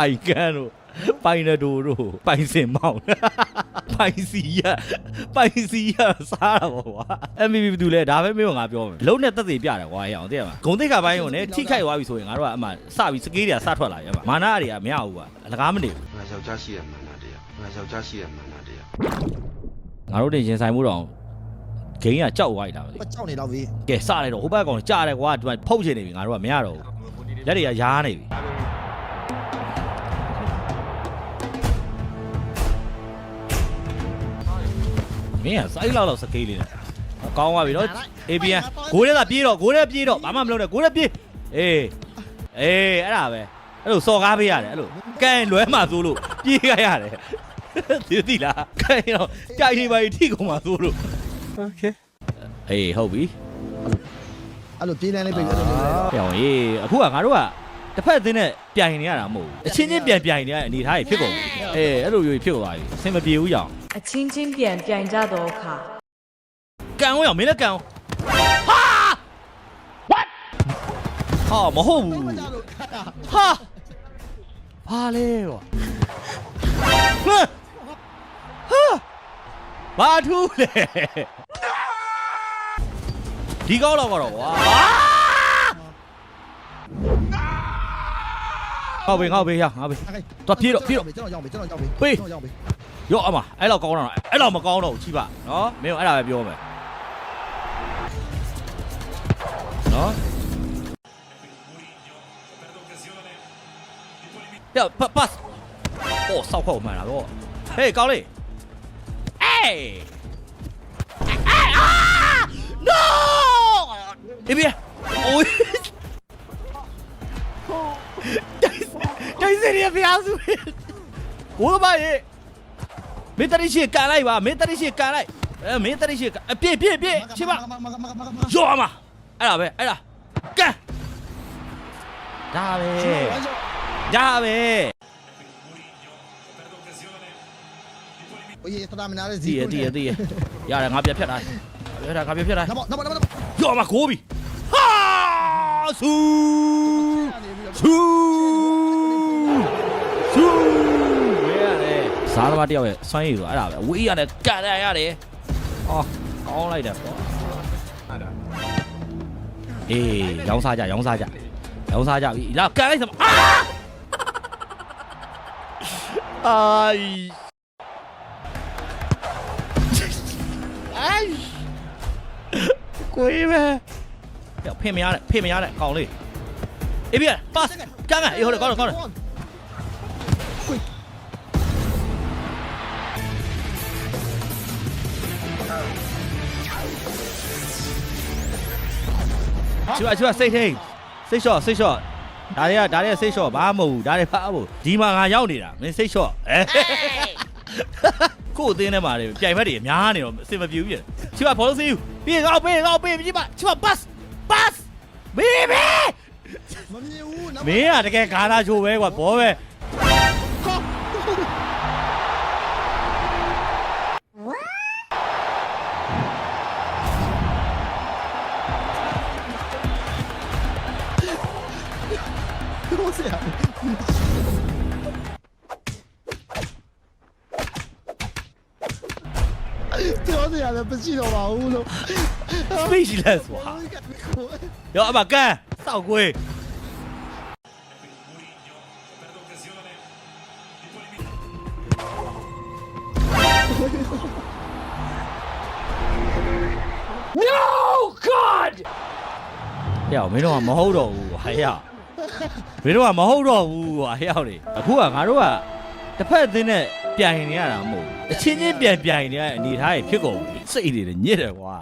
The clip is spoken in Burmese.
ပိုင်ကန်တို့ပိုင်နဒိုတို့ပိုင်စင်မောင်ပိုင်စီရပိုင်စီရစားတာပေါ့ကွာ MVP ဘယ်သူလဲဒါပဲမင်းကငါပြောမယ်လုံးနဲ့တက်သေးပြတယ်ကွာရအောင်သိရမှာဂုံတိတ်ခါပိုင်းကိုねထိခိုက်သွားပြီဆိုရင်ငါတို့ကအမှစပြီးစကေးတွေကစထွက်လာရမှာမာနာတွေကမရဘူးကွာအလကားမနေဘူးငါယောက်ျားရှိရမှန်တာတရားငါယောက်ျားရှိရမှန်တာတရားငါတို့တင်ရင်ဆိုင်မှုတော့ဂိမ်းကကြောက်သွားပြီလားမသိဘာကြောက်နေတော့ပြီကဲစလိုက်တော့ဟိုဘက်ကောင်ကြားတယ်ကွာဒီမှာဖုတ်ချင်နေပြီငါတို့ကမရတော့ဘူးလက်တွေကရားနေပြီ မင်းကစိုက်လောက်လောက်စကေးလေးနဲ့ကောင်းသွားပြီနော် ABN ဂိုးထဲကပြေးတော့ဂိုးထဲပြေးတော့ဘာမှမလုပ်နဲ့ဂိုးထဲပြေးအေးအေးအဲ့ဒါပဲအဲ့လိုစော်ကားပေးရတယ်အဲ့လိုကန်လွဲမှသိုးလို့ပြေးရရတယ်သိသိလားကန်တော့ကြိုက်နေပါပြီထိကုန်မှသိုးလို့ Okay. အေးဟုတ်ပြီအဲ့လိုပြေးလန်းလေးပြေးအဲ့လိုပြေးလန်းပြောင်းရေးအခုကငါတို့က တစ်ဖက်အသင်းနဲ့ပြိုင်နေရတာမဟုတ်ဘူးအချင်းချင်းပြန်ပြိုင်နေရတဲ့အနေအထားကြီးဖြစ်ကုန်ပြီအေးအဲ့လိုမျိုးဖြစ်သွားပြီအဆင်မပြေဘူးကြောင်အချင်းချင်းပြန်ပြိုင်ကြတော့ခါကန်အောင်ရအောင်မင်းလည်းကန်အောင်ဟာ what ဟာမဟုတ်ဘူးမကြလို့ခတ်တာဟာဘာလဲကွာဟမ်ဟာဘာထူးလဲဒီကောက်တော့ကတော့ကွာ 가비 가비 야 가비 자 뒤로 뒤로 삐 vô mà ấy là con nào ấy là một con đâu chi bạn. Đó mấy ông ấy là vô đó. Điều, pass. Ồ sau khẩu mà là bộ hey cao đi. Hey. À! No! Đi bia. Ôi င်းစင်ရဖျားစုဘိုးဘာရေမင်းတရိရှိကန်လိုက်ပါမင်းတရိရှိကန်လိုက်အဲမင်းတရိရှိအပြည့်ပြည့်ပြည့်ချစ်ပါရောမှာအဲ့ဒါပဲအဲ့ဒါကန်ဒါပဲဒါပဲ Oye, esto da menar es Zico. Tío, tío, tío. Ya, la ngapia fiat ahí. Ya, la ngapia fiat ahí. No, no, no, no. Yo, más Kobe. ¡Ah! ¡Su! ¡Su! ငါပြတ်ဖြတ်တာ နမနမနမ ရောအမကိုးပြီဟာဆူဆူဆူဝဲရတယ်စားသမားတယောက်ရဲ့စွမ်းရည်ဆိုအဲ့ဒါပဲဝေးရတယ်ကန်ရရတယ်အော်ကောင်းလိုက်တယ်ပေါ့အေးရောင်းစားကြရောင်းစားကြရောင်းစားကြပြီလာကန်လိုက်စမ်းအာအိုင်အိုင်ကိုကြီးပဲဖင်မရတဲ့ဖင်မရတဲ့ကောင်းလေးအေးပြပတ်ကန်က န်အေးဟုတ်တယ်ကောင်းတယ်ကောင်းတယ် ချွတ်ချွတ်စိတ်ထိန်စိတ်လျှော့စိတ်လျှော့ဒါတွေကဒါတွေကစိတ်လျှော့ဘာမှမဟုတ်ဘူးဒါတွေဘာမှမဟုတ်ဒီမှာငါရောက်နေတာမင်းစိတ်လျှော့အဲကို့အသင်းထဲမှာတွေပြိုင်ဘက်တွေအများနေတော့အစင်မပြေဘူးပြချွတ်ဘောလုံးစီးပြေကောက်ပြေကောက်ပြေပြေပါချွတ်ဘတ်ဘတ်ဘေးဘေး မမြင်ဘူး မင်းကတကယ်ဂါနာချိုပဲကွာဘောပဲ 这样条子演的不记得吧我都飞机在左哈有阿玛盖道规我没好 no god! 呀没好哎呀。 မင်းတို့ကမဟုတ်တော့ဘူးဟာဟဲ့လေအခုကငါတို့ကတစ်ဖက်အသင်းနဲ့ပြိုင်နေရတာမဟုတ်ဘူးအချင်းချင်းပြန်ပြိုင်နေရတဲ့အနေအထားကြီးဖြစ်ကုန်ပြီစိတ်တွေညစ်တယ်ကွာ